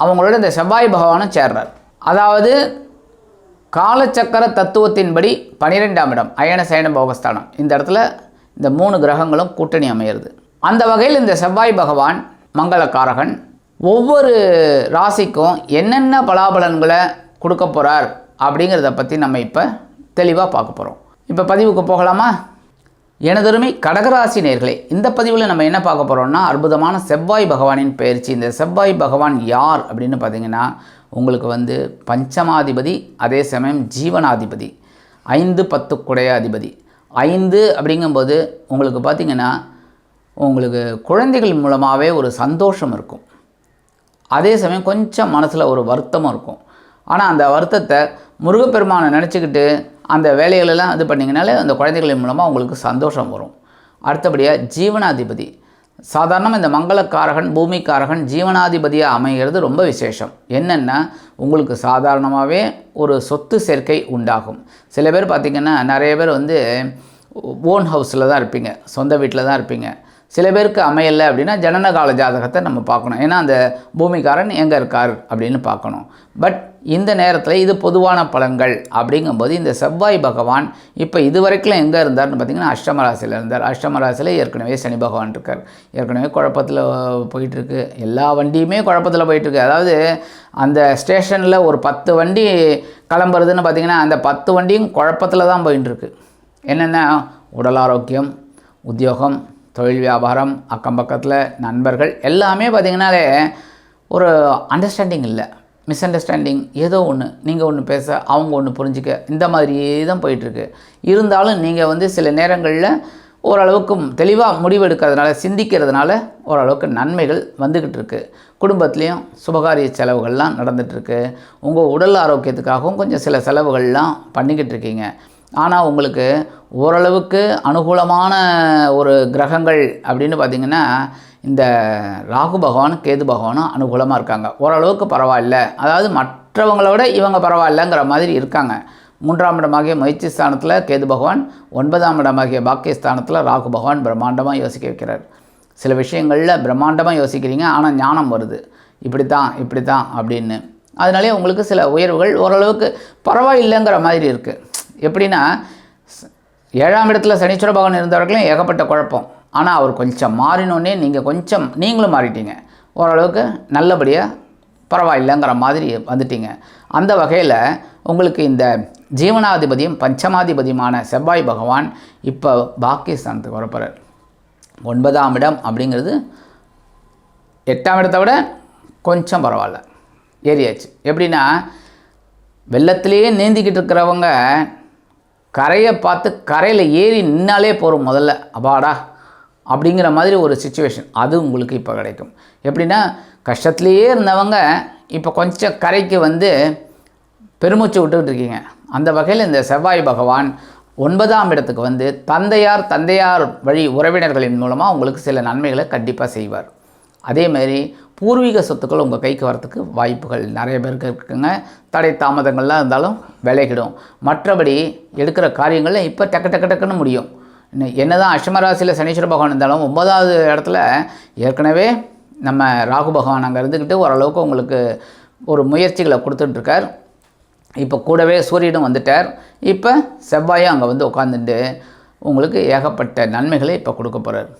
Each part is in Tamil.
அவங்களோட இந்த செவ்வாய் பகவானும் சேர்றார். அதாவது காலச்சக்கர தத்துவத்தின்படி பனிரெண்டாம் இடம் அயன சயன போகஸ்தானம். இந்த இடத்துல இந்த மூணு கிரகங்களும் கூட்டணி அமையிறது. அந்த வகையில் இந்த செவ்வாய் பகவான் மங்களக்காரகன் ஒவ்வொரு ராசிக்கும் என்னென்ன பலாபலன்களை கொடுக்க போகிறார் அப்படிங்கிறத பற்றி நம்ம இப்போ தெளிவாக பார்க்க போகிறோம் இப்போ பதிவுக்கு போகலாமா? எனதருமை கடகராசி நேர்களே இந்த பதிவில் நம்ம என்ன பார்க்க போகிறோம்னா அற்புதமான செவ்வாய் பகவானின் பயிற்சி. இந்த செவ்வாய் பகவான் யார் அப்படின்னு பார்த்தீங்கன்னா உங்களுக்கு வந்து பஞ்சமாதிபதி அதே சமயம் ஜீவனாதிபதி ஐந்து பத்து குடைய அதிபதி. ஐந்து அப்படிங்கும்போது உங்களுக்கு பார்த்திங்கன்னா உங்களுக்கு குழந்தைகள் மூலமாகவே ஒரு சந்தோஷம் இருக்கும். அதே சமயம் கொஞ்சம் மனசில் ஒரு வருத்தமும் இருக்கும். ஆனால் அந்த வருத்தத்தை முருகப்பெருமானை நினச்சிக்கிட்டு அந்த வேலைகளெல்லாம் இது பண்ணிங்கனாலே அந்த குழந்தைகளின் மூலமாக உங்களுக்கு சந்தோஷம் வரும். அடுத்தபடியாக ஜீவனாதிபதி. சாதாரணமாக இந்த மங்களக்காரகன் பூமிக்காரகன் ஜீவனாதிபதியாக அமைகிறது ரொம்ப விசேஷம். என்னென்னா உங்களுக்கு சாதாரணமாகவே ஒரு சொத்து சேர்க்கை உண்டாகும். சில பேர் பார்த்திங்கன்னா நிறைய பேர் வந்து ஓன் ஹவுஸில் தான் இருப்பீங்க. சொந்த வீட்டில் தான் இருப்பீங்க. சில பேருக்கு அமையலை அப்படின்னா ஜனனகால ஜாதகத்தை நம்ம பார்க்கணும். ஏன்னா அந்த பூமிக்காரன் எங்கே இருக்கார் அப்படின்னு பார்க்கணும். பட் இந்த நேரத்தில் இது பொதுவான பலன்கள் அப்படிங்கும்போது இந்த செவ்வாய் பகவான் இப்போ இது வரைக்கும் எங்கே இருந்தார்னு பார்த்தீங்கன்னா அஷ்டமராசியில் இருந்தார். அஷ்டமராசியில் ஏற்கனவே சனி பகவான் இருக்கார். ஏற்கனவே குழப்பத்தில் போயிட்டுருக்கு. எல்லா வண்டியுமே குழப்பத்தில் போயிட்டுருக்கு. அதாவது அந்த ஸ்டேஷனில் ஒரு பத்து வண்டி கிளம்புறதுன்னு பார்த்திங்கன்னா அந்த பத்து வண்டியும் குழப்பத்தில் தான் போயிட்டுருக்கு. என்னென்ன? உடல் ஆரோக்கியம் உத்தியோகம் தொழில் வியாபாரம் அக்கம் பக்கத்தில் நண்பர்கள் எல்லாமே பார்த்திங்கனாலே ஒரு அண்டர்ஸ்டாண்டிங் இல்லை. மிஸ் அண்டர்ஸ்டாண்டிங் ஏதோ ஒன்று நீங்கள் ஒன்று பேச அவங்க ஒன்று புரிஞ்சிக்க இந்த மாதிரியே தான் போயிட்டுருக்கு. இருந்தாலும் நீங்கள் வந்து சில நேரங்களில் ஓரளவுக்கு தெளிவாக முடிவெடுக்கிறதுனால சிந்திக்கிறதுனால ஓரளவுக்கு நன்மைகள் வந்துக்கிட்டு இருக்குது குடும்பத்துலேயும் சுபகாரிய செலவுகள்லாம் நடந்துகிட்ருக்கு உங்கள் உடல் ஆரோக்கியத்துக்காகவும் கொஞ்சம் சில செலவுகள்லாம் பண்ணிக்கிட்டு இருக்கீங்க ஆனால் உங்களுக்கு ஓரளவுக்கு அனுகூலமான ஒரு கிரகங்கள் அப்படின்னு பார்த்திங்கன்னா இந்த ராகு பகவானும் கேது பகவானும் அனுகூலமாக இருக்காங்க. ஓரளவுக்கு பரவாயில்ல. அதாவது மற்றவங்கள விட இவங்க பரவாயில்லங்கிற மாதிரி இருக்காங்க. மூன்றாம் இடமாகிய முயற்சி ஸ்தானத்தில் கேது பகவான் ஒன்பதாம் இடமாகிய பாக்கியஸ்தானத்தில் ராகு பகவான் பிரம்மாண்டமாக யோசிக்க வைக்கிறார். சில விஷயங்களில் பிரம்மாண்டமாக யோசிக்கிறீங்க ஆனால் ஞானம் வருது. இப்படி தான் இப்படி தான் அப்படின்னு. அதனாலே உங்களுக்கு சில உயர்வுகள் ஓரளவுக்கு பரவாயில்லைங்கிற மாதிரி இருக்குது எப்படின்னா ஏழாம் இடத்துல சனீஸ்வர பகவான் இருந்தவர்களையும் ஏகப்பட்ட குழப்பம். ஆனால் அவர் கொஞ்சம் மாறினோடனே நீங்கள் கொஞ்சம் நீங்களும் மாறிட்டீங்க. ஓரளவுக்கு நல்லபடியாக பரவாயில்லைங்கிற மாதிரி வந்துட்டீங்க. அந்த வகையில் உங்களுக்கு இந்த ஜீவனாதிபதியும் பஞ்சமாதிபதியுமான செவ்வாய் பகவான் இப்போ பாக்கியஸ்தானத்துக்கு வரப்போகிறார் ஒன்பதாம் இடம் அப்படிங்கிறது எட்டாம் இடத்தை விட கொஞ்சம் பரவாயில்ல. ஏறியாச்சு. எப்படின்னா வெள்ளத்திலேயே நீந்திக்கிட்டு இருக்கிறவங்க கரையை பார்த்து கரையில் ஏறி நின்னாலே போகிறோம் முதல்ல. அபாடா அப்படிங்கிற மாதிரி ஒரு சுச்சுவேஷன் அது உங்களுக்கு இப்போ கிடைக்கும். எப்படின்னா கஷ்டத்துலேயே இருந்தவங்க இப்போ கொஞ்சம் கரைக்கு வந்து பெருமூச்சு விட்டுக்கிட்டு இருக்கீங்க. அந்த வகையில் இந்த செவ்வாய் பகவான் ஒன்பதாம் இடத்துக்கு வந்து தந்தையார் தந்தையார் வழி உறவினர்களின் மூலமாக உங்களுக்கு சில நன்மைகளை கண்டிப்பாக செய்வார். அதேமாரி பூர்வீக சொத்துக்கள் உங்கள் கைக்கு வரத்துக்கு வாய்ப்புகள் நிறைய பேருக்கு இருக்குங்க தடை தாமதங்கள்லாம் இருந்தாலும் விளைகிடும் மற்றபடி எடுக்கிற காரியங்களில் இப்போ டக்கு டக்கு டக்குன்னு முடியும். என்ன தான் அஷ்டமராசியில் சனீஸ்வர பகவான் இருந்தாலும் ஒன்பதாவது இடத்துல ஏற்கனவே நம்ம ராகு பகவான் அங்கே இருந்துக்கிட்டு ஓரளவுக்கு உங்களுக்கு ஒரு முயற்சிகளை கொடுத்துட்ருக்கார் இப்போ கூடவே சூரியனும் வந்துட்டார். இப்போ செவ்வாயும் அங்கே வந்து உட்காந்துட்டு உங்களுக்கு ஏகப்பட்ட நன்மைகளை இப்போ கொடுக்க போகிறார்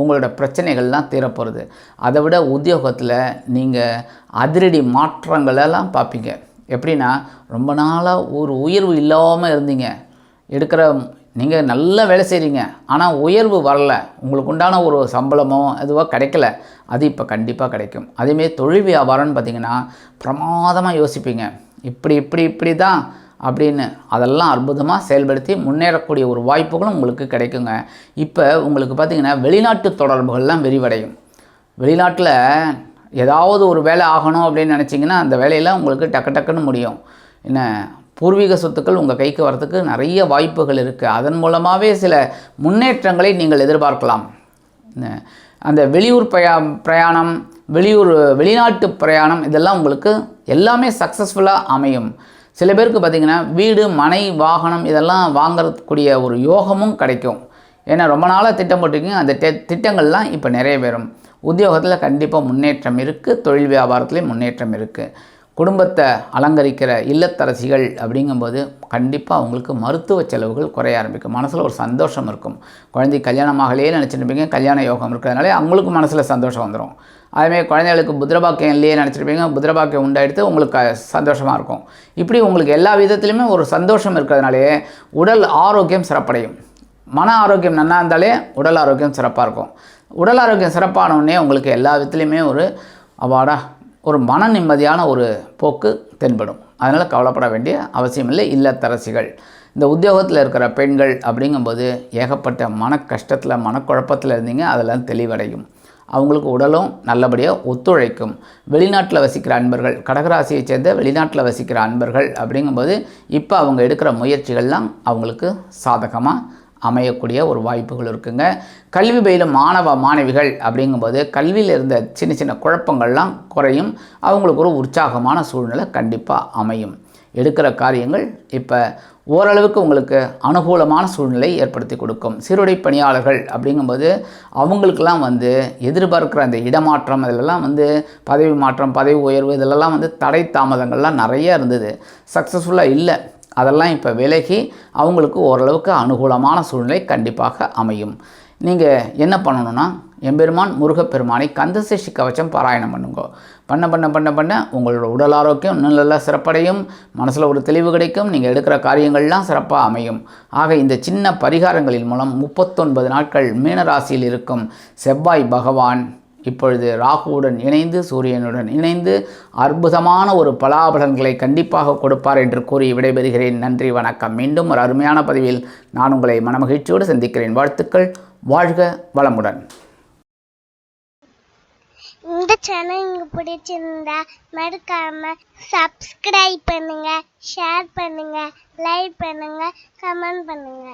உங்களோட பிரச்சனைகள்லாம் தீரப்போகிறது அதை விட உத்தியோகத்தில் நீங்கள் அதிரடி மாற்றங்களெல்லாம் பார்ப்பீங்க எப்படின்னா ரொம்ப நாளாக ஒரு உயர்வு இல்லாமல் இருந்தீங்க. எடுக்கிற நீங்கள் நல்ல வேலை செய்கிறீங்க ஆனால் உயர்வு வரல. உங்களுக்கு உண்டான ஒரு சம்பளமோ எதுவோ கிடைக்கல. அது இப்போ கண்டிப்பாக கிடைக்கும். அதேமாரி தொழில் வியாபாரம்னு பார்த்தீங்கன்னா பிரமாதமாக யோசிப்பீங்க. இப்படி இப்படி இப்படி தான் அப்படின்னு அதெல்லாம் அற்புதமாக செயல்படுத்தி முன்னேறக்கூடிய ஒரு வாய்ப்புகளும் உங்களுக்கு கிடைக்குங்க. இப்போ உங்களுக்கு பார்த்திங்கன்னா வெளிநாட்டு தொடர்புகள்லாம் விரிவடையும். வெளிநாட்டில் ஏதாவது ஒரு வேலை ஆகணும் அப்படின்னு நினச்சிங்கன்னா அந்த வேலையெல்லாம் உங்களுக்கு டக்கு டக்குன்னு முடியும். என்ன? பூர்வீக சொத்துக்கள் உங்கள் கைக்கு வரத்துக்கு நிறைய வாய்ப்புகள் இருக்குது அதன் மூலமாகவே சில முன்னேற்றங்களை நீங்கள் எதிர்பார்க்கலாம். அந்த வெளியூர் பிரயா பிரயாணம் வெளியூர் வெளிநாட்டு பிரயாணம் இதெல்லாம் உங்களுக்கு எல்லாமே சக்ஸஸ்ஃபுல்லாக அமையும். சில பேருக்கு பார்த்திங்கன்னா வீடு மனை வாகனம் இதெல்லாம் வாங்கக்கூடிய ஒரு யோகமும் கிடைக்கும். ஏன்னா ரொம்ப நாளாக திட்டம் போட்டிருக்கீங்க அந்த திட்டங்கள்லாம் இப்போ நிறைவேறும் உத்தியோகத்தில் கண்டிப்பாக முன்னேற்றம் இருக்குது தொழில் வியாபாரத்துலேயும் முன்னேற்றம் இருக்குது குடும்பத்தை அலங்கரிக்கிற இல்லத்தரசிகள் அப்படிங்கும்போது கண்டிப்பாக அவங்களுக்கு மருத்துவ செலவுகள் குறைய ஆரம்பிக்கும். மனசில் ஒரு சந்தோஷம் இருக்கும். குழந்தை கல்யாணமாகலையே நினச்சிருப்பீங்க கல்யாண யோகம் இருக்கிறதுனால அவங்களுக்கு மனசில் சந்தோஷம் வந்துடும் அதேமாதிரி குழந்தைகளுக்கு புத்திரபாக்கியம் இல்லையே நினச்சிருப்பீங்க புத்திரபாக்கியம் உண்டாயிடுத்து உங்களுக்கு சந்தோஷமாக இருக்கும். இப்படி உங்களுக்கு எல்லா விதத்துலையுமே ஒரு சந்தோஷம் இருக்கிறதுனாலே உடல் ஆரோக்கியம் சிறப்படையும். மன ஆரோக்கியம் நன்னா இருந்தாலே உடல் ஆரோக்கியம் சிறப்பாக இருக்கும். உடல் ஆரோக்கியம் சிறப்பான உடனே உங்களுக்கு எல்லா விதத்துலையுமே ஒரு அவாடா ஒரு மன நிம்மதியான ஒரு போக்கு தென்படும். அதனால் கவலைப்பட வேண்டிய அவசியம் இல்லை. இல்லத்தரசிகள். இந்த உத்தியோகத்தில் இருக்கிற பெண்கள் அப்படிங்கும்போது ஏகப்பட்ட மன கஷ்டத்தில் மனக்குழப்பத்தில் இருந்தீங்க அதெல்லாம் தெளிவடையும். அவங்களுக்கு உடலும் நல்லபடியாக ஒத்துழைக்கும். வெளிநாட்டில் வசிக்கிற அன்பர்கள் கடகராசியை சேர்ந்த வெளிநாட்டில் வசிக்கிற அன்பர்கள் அப்படிங்கும்போது இப்போ அவங்க எடுக்கிற முயற்சிகள்லாம் அவங்களுக்கு சாதகமாக அமையக்கூடிய ஒரு வாய்ப்புகள் இருக்குங்க. கல்வி பயிலும் மாணவ மாணவிகள் அப்படிங்கும்போது கல்வியில் இருந்த சின்ன சின்ன குழப்பங்கள்லாம் குறையும். அவங்களுக்கு ஒரு உற்சாகமான சூழ்நிலை கண்டிப்பாக அமையும். எடுக்கிற காரியங்கள் இப்போ ஓரளவுக்கு உங்களுக்கு அனுகூலமான சூழ்நிலை ஏற்படுத்தி கொடுக்கும். சீருடை பணியாளர்கள் அப்படிங்கும்போது அவங்களுக்கெல்லாம் வந்து எதிர்பார்க்குற அந்த இடமாற்றம் அதிலெல்லாம் வந்து பதவி மாற்றம் பதவி உயர்வு இதிலெல்லாம் வந்து தடை தாமதங்கள்லாம் நிறைய இருந்தது. சக்ஸஸ்ஃபுல்லாக இல்லை. அதெல்லாம் இப்போ விலகி அவங்களுக்கு ஓரளவுக்கு அனுகூலமான சூழ்நிலை கண்டிப்பாக அமையும். நீங்கள் என்ன பண்ணணும்னா எம்பெருமான் முருகப்பெருமானை கந்தசஷ்டி கவச்சம் பாராயணம் பண்ணுங்க. பண்ண பண்ண பண்ண பண்ண உங்களோட உடல் ஆரோக்கியம் இன்னும் நல்லா சிறப்படையும் மனசில் ஒரு தெளிவு கிடைக்கும் நீங்கள் எடுக்கிற காரியங்கள்லாம் சிறப்பாக அமையும். ஆக இந்த சின்ன பரிகாரங்களின் மூலம் முப்பத்தொன்பது நாட்கள் மீனராசியில் இருக்கும் செவ்வாய் பகவான் இப்பொழுது ராகுவுடன் இணைந்து சூரியனுடன் இணைந்து அற்புதமான ஒரு பலாபலன்களை கண்டிப்பாக கொடுப்பார் என்று கூறி விடைபெறுகிறேன். நன்றி வணக்கம். மீண்டும் ஒரு அருமையான பதிவில் நான் உங்களை மனமகிழ்ச்சியோடு சந்திக்கிறேன். வாழ்த்துக்கள். வாழ்க வளமுடன். இந்த சேனல் உங்களுக்கு பிடிச்சிருந்தா மறக்காம சப்ஸ்கிரைப் பண்ணுங்க ஷேர் பண்ணுங்க லைக் பண்ணுங்க கமெண்ட் பண்ணுங்க.